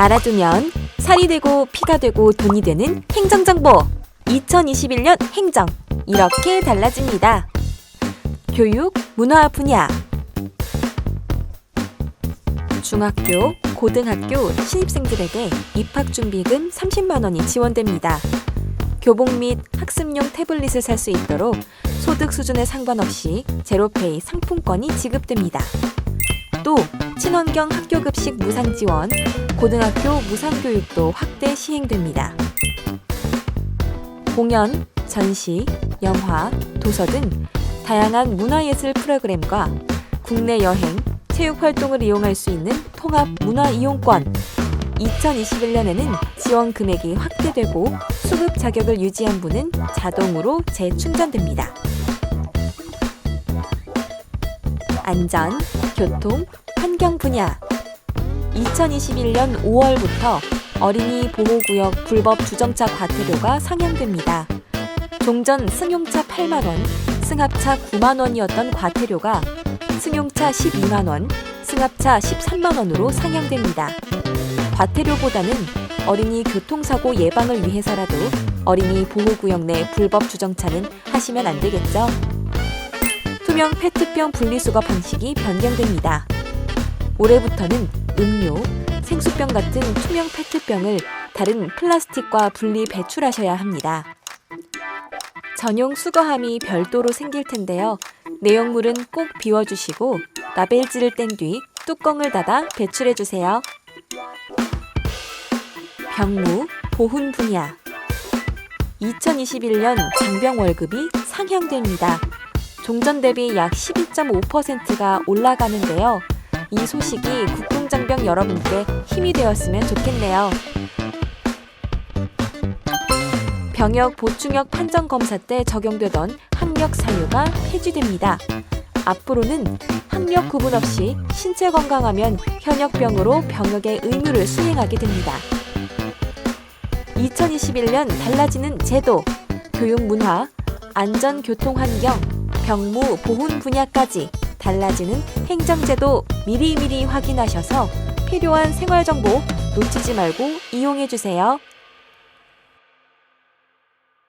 알아두면 살이 되고 피가 되고 돈이 되는 행정정보 2021년 행정 이렇게 달라집니다. 교육, 문화 분야 중학교, 고등학교 신입생들에게 입학 준비금 30만 원이 지원됩니다. 교복 및 학습용 태블릿을 살 수 있도록 소득 수준에 상관없이 제로페이 상품권이 지급됩니다. 또 친환경 학교 급식 무상 지원, 고등학교 무상교육도 확대 시행됩니다. 공연, 전시, 영화, 도서 등 다양한 문화예술 프로그램과 국내 여행, 체육 활동을 이용할 수 있는 통합 문화 이용권. 2021년에는 지원 금액이 확대되고 수급 자격을 유지한 분은 자동으로 재충전됩니다. 안전, 교통, 환경 분야 2021년 5월부터 어린이 보호구역 불법 주정차 과태료가 상향됩니다. 종전 승용차 8만 원, 승합차 9만 원이었던 과태료가 승용차 12만 원, 승합차 13만 원으로 상향됩니다. 과태료보다는 어린이 교통사고 예방을 위해서라도 어린이 보호구역 내 불법 주정차는 하시면 안 되겠죠? 투명 페트병 분리수거 방식이 변경됩니다. 올해부터는 음료, 생수병 같은 투명 페트병을 다른 플라스틱과 분리 배출하셔야 합니다. 전용 수거함이 별도로 생길 텐데요. 내용물은 꼭 비워주시고 라벨지를 뗀 뒤 뚜껑을 닫아 배출해 주세요. 병무, 보훈 분야 2021년 장병 월급이 상향됩니다. 종전 대비 약 12.5%가 올라가는데요. 이 소식이 국궁장병 여러분께 힘이 되었으면 좋겠네요. 병역 보충역 판정 검사 때 적용되던 학력 사유가 폐지됩니다. 앞으로는 학력 구분 없이 신체 건강하면 현역병으로 병역의 의무를 수행하게 됩니다. 2021년 달라지는 제도, 교육 문화, 안전 교통 환경, 병무 보훈 분야까지 달라지는 행정제도 미리미리 확인하셔서 필요한 생활 정보 놓치지 말고 이용해 주세요.